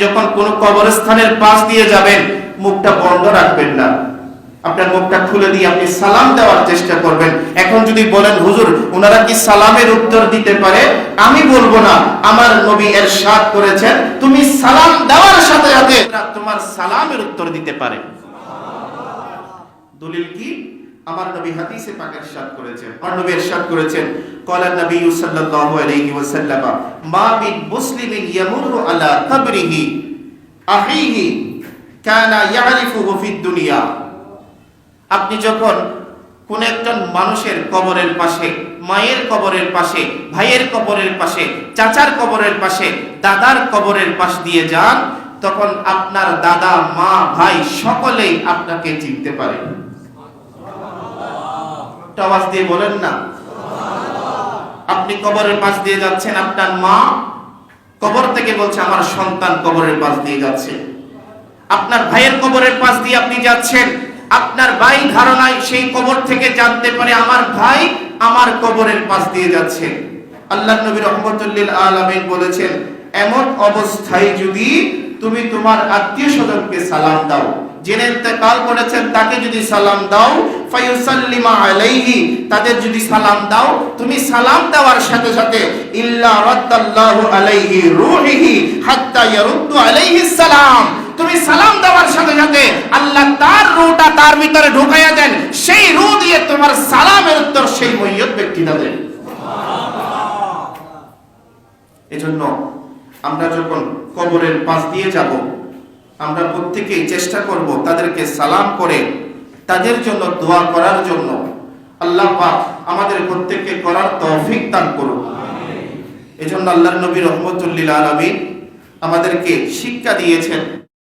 যখন কোন কবরস্থানের পাশ দিয়ে যাবেন, মুখটা বন্ধ রাখবেন না। আপনার মুখটা খুলে দিয়ে আপনি সালাম দেওয়ার চেষ্টা করবেন। এখন যদি বলেন, হুজুর ওনারা কি সালামের উত্তর দিতে পারে? আমি বলব না। আমার নবী এর সাথ করেছেন, তুমি সালাম দেওয়ার সাথে সাথে তোমার সালামের উত্তর দিতে পারে। দলিল কি? আমার নবী হাদিসে পাক ইরশাদ করেছেন, আমার নবী ইরশাদ করেছেন ক্বালা নবী সাল্লাল্লাহু আলাইহি ওয়াসাল্লাম, মা মিন মুসলিমিন ইয়ামুরু আলা কবরিহি আখিহি কানা ইয়ারিফুহু ফিদ দুনিয়া। আপনি যখন কোন একজন মানুষের কবরের পাশে, মায়ের কবরের পাশে, ভাইয়ের কবরের পাশে, চাচার কবরের পাশে, দাদার কবরের পাশ দিয়ে যান, তখন আপনার দাদা, মা, ভাই সকলেই আপনাকে চিনতে পারে। একটা আওয়াজ দিয়ে বলেন না। আপনি কবরের পাশ দিয়ে যাচ্ছেন, আপনার মা কবর থেকে বলছে, আমার সন্তান কবরের পাশ দিয়ে যাচ্ছে। আপনার ভাইয়ের কবরের পাশ দিয়ে আপনি যাচ্ছেন, আপনার ভাই ধারণায় সেই কবর থেকে জানতে পারে, আমার ভাই আমার কবরের পাশ দিয়ে যাচ্ছে। আল্লাহ নবী রহমতুল্লিল আলমিন বলেছেন, এমন অবস্থায় যদি তুমি তোমার আত্মীয় স্বজনকে সালাম দাও জেনে ইন্তেকাল করেছেন, তাকে যদি সালাম দাও, ফায়ুসাল্লিমা আলাইহি, তাদের যদি সালাম দাও, তুমি সালাম দেওয়ার সাথে সাথে, ইল্লা রাদ্দাল্লাহু আলাইহি রূহিহি হাত্তা ইয়ারুদ্দু আলাইহি সালাম। তুমি সালাম দেওয়ার সাথে সাথে আল্লাহ তার রূহটা তার ভিতরে ঢুকাইয়া দেন, সেই রূহ দিয়ে তোমার সালামের উত্তর সেই মইয়ত ব্যক্তিটা দেন এজন্য আমরা যখন কবরের পাশ দিয়ে যাব আমরা প্রত্যেকেই চেষ্টা করব তাদেরকে সালাম করে তাদের জন্য দোয়া করার জন্য। আল্লাহ পাক আমাদের প্রত্যেককে করার তৌফিক দান করুন। এজন্য আল্লাহর নবী রহমতুল্লিল আলামিন আমাদেরকে শিক্ষা দিয়েছেন।